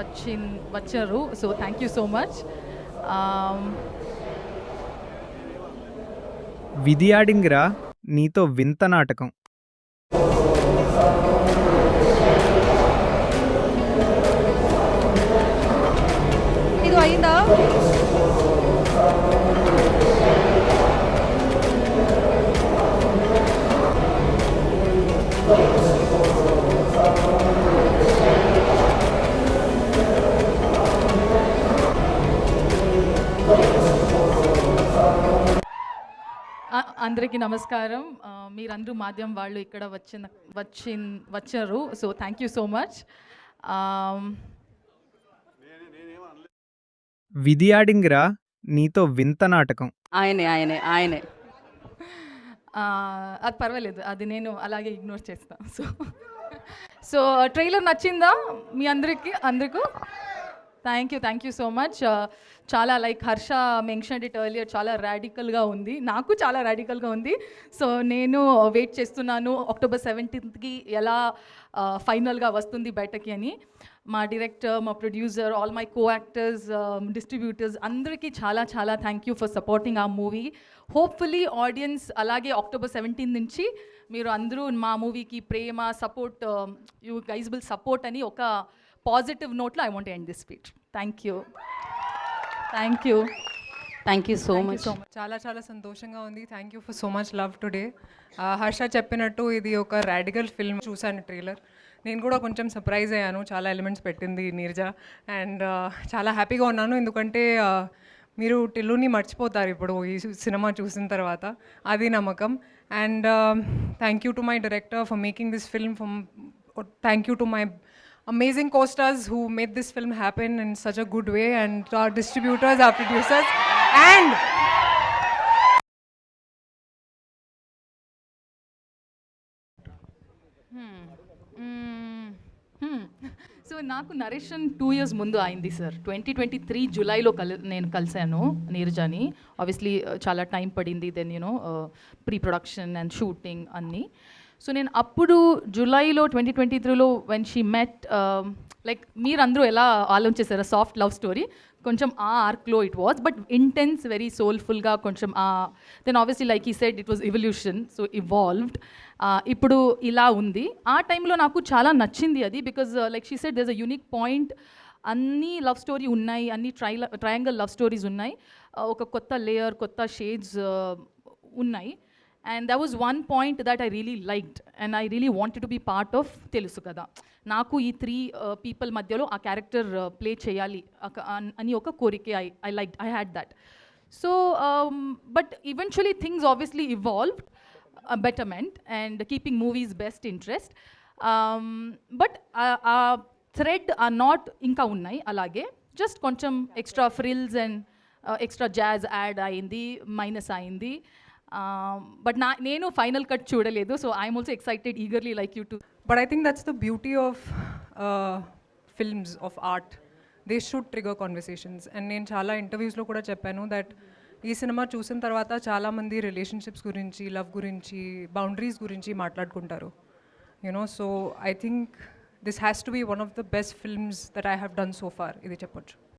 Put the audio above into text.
వచ్చిన్ వచ్చారు. So thank you so much విధి ఆడిందిరా నీతో వింత నాటకం. ఇది అయిందా? అందరికీ నమస్కారం. మీరందరూ మాధ్యమం వాళ్ళు ఇక్కడ వచ్చిన వచ్చిన్ వచ్చారు. So thank you so much విధి ఆడిందిరా నీతో వింత నాటకం. ఆయనే ఆయనే ఆయనే. అది పర్వాలేదు. అది నేను అలాగే ఇగ్నోర్ చేస్తాను సో సో ట్రైలర్ నచ్చిందా మీ అందరికీ అందరికీ? Thank you thank you so much చాలా like Harsha mention it earlier చాలా రాడికల్గా ఉంది. నాకు చాలా రాడికల్గా ఉంది. సో నేను uh, వెయిట్ చేస్తున్నాను అక్టోబర్ సెవెంటీన్త్కి ఎలా uh, ఫైనల్గా వస్తుంది బయటకి అని. మా డైరెక్టర్ మా producer all my co actors distributors అందరికీ చాలా చాలా థ్యాంక్ యూ ఫర్ సపోర్టింగ్ ఆ మూవీ హోప్ఫుల్లీ ఆడియన్స్ అలాగే అక్టోబర్ సెవెంటీన్ నుంచి మీరు అందరూ మా మూవీకి ప్రేమ support you guys will support అని ఒక పాజిటివ్ నోట్లో I want end this speech thank you thank you thank you so much so much చాలా చాలా సంతోషంగా ఉంది. Thank you for so much love today Harsha చెప్పినట్టు ఇది ఒక రాడికల్ ఫిల్మ్ చూశాను ట్రైలర్ నేను కూడా కొంచెం సర్ప్రైజ్ అయ్యాను. చాలా ఎలిమెంట్స్ పెట్టింది నీర్జా. అండ్ చాలా హ్యాపీగా ఉన్నాను. ఎందుకంటే uh, మీరు టిల్లుని మర్చిపోతారు ఇప్పుడు ఈ సినిమా చూసిన తర్వాత. అది నమ్మకం. And thank you to my director for making this film for thank you to my amazing co-stars who made this film happen in such a good way and to our distributors our producers and so నాకు narration two years ముందు అయింది sir twenty twenty three జూలైలో కలి నేను కలిశాను నీరజాని obviously చాలా time పడింది then you know pre production and shooting అన్నీ సో నేను అప్పుడు జూలైలో ట్వంటీ ట్వంటీ త్రీలో వెన్ షీ మెట్ లైక్ మీరందరూ ఎలా ఆలోచించారు సాఫ్ట్ లవ్ స్టోరీ. కొంచెం ఆ ఆర్క్లో it was but intense very సోల్ఫుల్గా కొంచెం దెన్ ఆబ్వియస్లీ లైక్ ఈ said it was evolution so evolved ఇప్పుడు ఇలా ఉంది. ఆ టైంలో నాకు చాలా నచ్చింది అది because like she said there's a unique point అన్ని లవ్ స్టోరీ ఉన్నాయి అన్ని ట్రై ట్రయాంగల్ లవ్ స్టోరీస్ ఉన్నాయి. ఒక కొత్త లేయర్ కొత్త షేడ్స్ uh, ఉన్నాయి. And that was one point that I really liked and I really wanted to be part of తెలుసు కదా నాకు ఈ త్రీ పీపుల్ మధ్యలో ఆ క్యారెక్టర్ ప్లే చేయాలి అని ఒక కోరిక I I like I had that so but eventually things obviously evolved betterment and keeping movies best interest but ఆ థ్రెడ్ ఆ నాట్ ఇంకా ఉన్నాయి అలాగే జస్ట్ కొంచెం extra frills and extra jazz add అయింది మైనస్ అయింది. బట్ నా నేను ఫైనల్ కట్ చూడలేదు so I'm also excited eagerly like you to but I think that's the beauty of films of art they should trigger conversations and నేను చాలా ఇంటర్వ్యూస్లో కూడా చెప్పాను that ఈ సినిమా చూసిన తర్వాత చాలామంది రిలేషన్షిప్స్ గురించి లవ్ గురించి బౌండరీస్ గురించి మాట్లాడుకుంటారు. You know so I think this has to be one of the best films that I have done so far ఇది చెప్పొచ్చు.